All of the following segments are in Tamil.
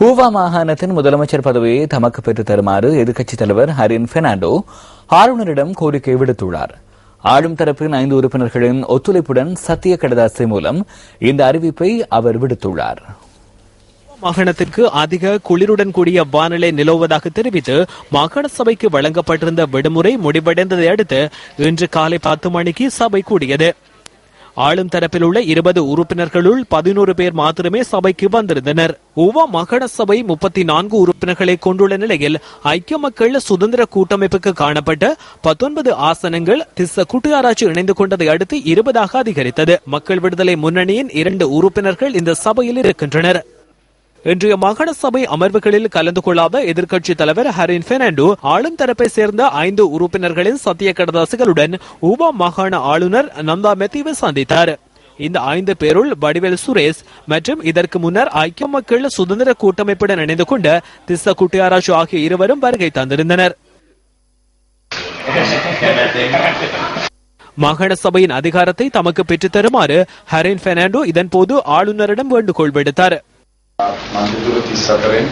ஹூவா மாகாணத்தின் முதலமைச்சர் பதவியை தமக்கு பெற்றுத் தருமாறு எதிர்க்கட்சித் தலைவர் ஹரின் பெர்னாண்டோ ஆளுநரிடம் கோரிக்கை விடுத்துள்ளார். ஆளும் தரப்பின் ஐந்து உறுப்பினர்களின் ஒத்துழைப்புடன் சத்திய கடதாசி மூலம் இந்த அறிவிப்பை அவர் விடுத்துள்ளார். மாகாணத்திற்கு அதிக குளிருடன் கூடிய வானிலை நிலவுவதாக தெரிவித்து மாகாண சபைக்கு வழங்கப்பட்டிருந்த விடுமுறை முடிவடைந்ததை அடுத்து இன்று காலை பத்து மணிக்கு சபை கூடியது. ஆளும் தரப்பில் உள்ள இருபது உறுப்பினர்களுள் பதினோரு பேர் மாத்திரமே சபைக்கு வந்திருந்தனர். உவா மகன சபை முப்பத்தி நான்கு உறுப்பினர்களை கொண்டுள்ள நிலையில் ஐக்கிய மக்கள் சுதந்திர கூட்டமைப்புக்கு காணப்பட்ட பத்தொன்பது ஆசனங்கள் திஸ்ஸ குட்டியாராய்ச்சி இணைந்து கொண்டதை அடுத்து இருபதாக அதிகரித்தது. மக்கள் விடுதலை முன்னணியின் இரண்டு உறுப்பினர்கள் இந்த சபையில் இருக்கின்றனர். இன்றைய மாகாண சபை அமர்வுகளில் கலந்து கொள்ளாத எதிர்க்கட்சி தலைவர் ஹரின் பெர்னாண்டோ ஆளும் தரப்பை சேர்ந்த ஐந்து உறுப்பினர்களின் சத்திய கடதாசிகளுடன் ஊபா மாகாண ஆளுநர் நந்தா மெத்தீவை சந்தித்தார். இந்த ஐந்து பேருள் வடிவேல் சுரேஷ் மற்றும் இதற்கு முன்னர் ஐக்கிய மக்கள் சுதந்திர கூட்டமைப்புடன் இணைந்து கொண்ட திஸ்ஸ குட்டியாராஜு ஆகிய இருவரும் வருகை தந்திருந்தனர். மாகாண சபையின் அதிகாரத்தை தமக்கு பெற்றுத் தருமாறு ஹரின் பெர்னாண்டோ இதன்போது ஆளுநரிடம் வேண்டுகோள் விடுத்தார். මන්ත්‍රතුර තිස් අතරෙන්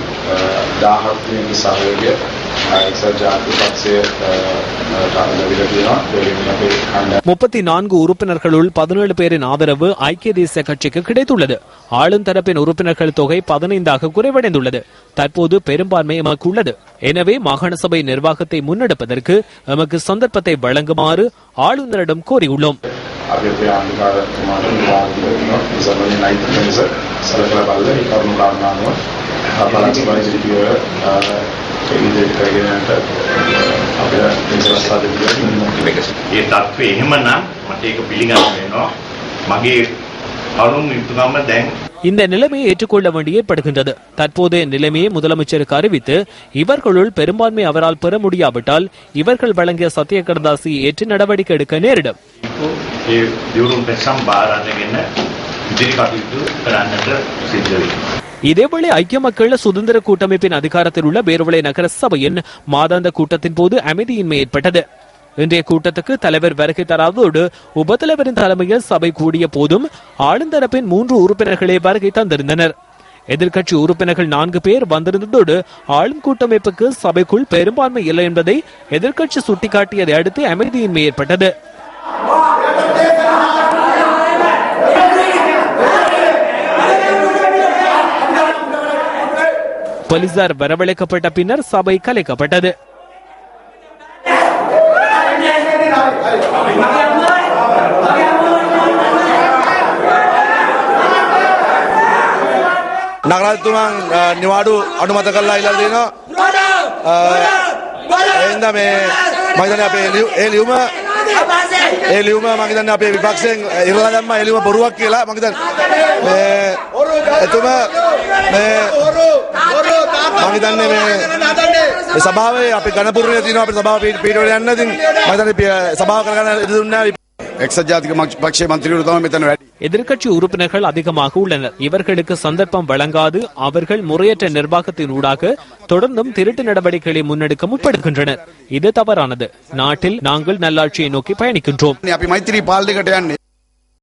දාහත් වෙනි සහයෝගය එක්සත් ජාතික පක්ෂය ලැබිලා තියෙනවා දෙවෙනි අපේ කණ්ඩායම முப்பத்தி நான்கு உறுப்பினர்களுள் பதினேழு பேரின் ஆதரவு ஐக்கிய தேசிய கட்சிக்கு கிடைத்துள்ளது ஆளும் தரப்பின் உறுப்பினர்கள் தொகை பதினைந்தாக குறைவடைந்துள்ளது தற்போது பெரும்பான்மை எமக்கு உள்ளது எனவே மாகாண சபை நிர்வாகத்தை முன்னெடுப்பதற்கு எமக்கு சந்தர்ப்பத்தை வழங்குமாறு ஆளுநரிடம் கோரியுள்ளோம் අපි අපේ ආණ්ඩුකාරතුමාට නිවාரண දෙනවා ඉසමනේ නයිත් වෙනස සලකලා බලලා ඒ කරුණු කාරණානුව අපලක් සභාවේ ඉදිරිපියව ඒ විදිහට කරගෙන යන්නට අපිට ඉන්සස්සා දෙන්න ඒ තත්ත්වය එහෙමනම් මට ඒක පිළිගන්න වෙනවා. මගේ කරුණු යුතුකම දැන් இந்த நிலைமையை ஏற்றுக்கொள்ள வேண்டி ஏற்படுகின்றது தற்போதைய நிலைமையை முதலமைச்சருக்கு அறிவித்து இவர்களுள் பெரும்பான்மை அவரால் பெற முடியாவிட்டால் இவர்கள் வழங்கிய சத்திய கடதாசி ஏற்று நடவடிக்கை எடுக்க நேரிடும். இதேவேளை ஐக்கிய மக்கள் சுதந்திர கூட்டமைப்பின் அதிகாரத்தில் உள்ள பேர்வளை நகர சபையின் மாதாந்த கூட்டத்தின் போது அமைதியின்மை ஏற்பட்டது. இன்றைய கூட்டத்துக்கு தலைவர் வருகை தராததோடு உபதலைவரின் தலைமையில் சபை கூடிய போதும் ஆளுந்தரப்பின் மூன்று உறுப்பினர்களே வருகை தந்திருந்தனர். எதிர்கட்சி உறுப்பினர்கள் நான்கு பேர் வந்திருந்ததோடு ஆளும் கூட்டமைப்புக்கு சபைக்குள் பெரும்பான்மை இல்லை என்பதை எதிர்கட்சி சுட்டிக்காட்டியதை அடுத்து அமைதியின்மை ஏற்பட்டது. போலீசார் வரவழைக்கப்பட்ட பின்னர் சபை கலைக்கப்பட்டது. නගරත්තුමන් නිවාඩු අනුමත කරලා ඉල්ලා දෙනවා. එහින්ද මේ මම හිතන්නේ අපේ ලියු- ඒ ලියුම ඒ ලියුම මම හිතන්නේ අපේ විපක්ෂයෙන් ඉරලා දැම්ම ඒ ලියුම බොරුවක් කියලා මම හිතන්නේ මේ එතුම මේ මම හිතන්නේ මේ මේ සභාවේ අපි ගණපුරේ තියෙනවා අපේ සභාව පීඩ පීඩ යන්න ඉතින් මම හිතන්නේ පි- සභාව කරගන්න ඉඩ දුන්නේ எதிர்கட்சி உறுப்பினர்கள் அதிகமாக உள்ளனர். இவர்களுக்கு சந்தர்ப்பம் வழங்காது அவர்கள் முறையற்ற நிர்வாகத்தின் ஊடாக தொடர்ந்தும் திருட்டு நடவடிக்கைகளை முன்னெடுக்க முற்படுகின்றனர். இது தவறானது. நாட்டில் நாங்கள் நல்லாட்சியை நோக்கி பயணிக்கின்றோம்.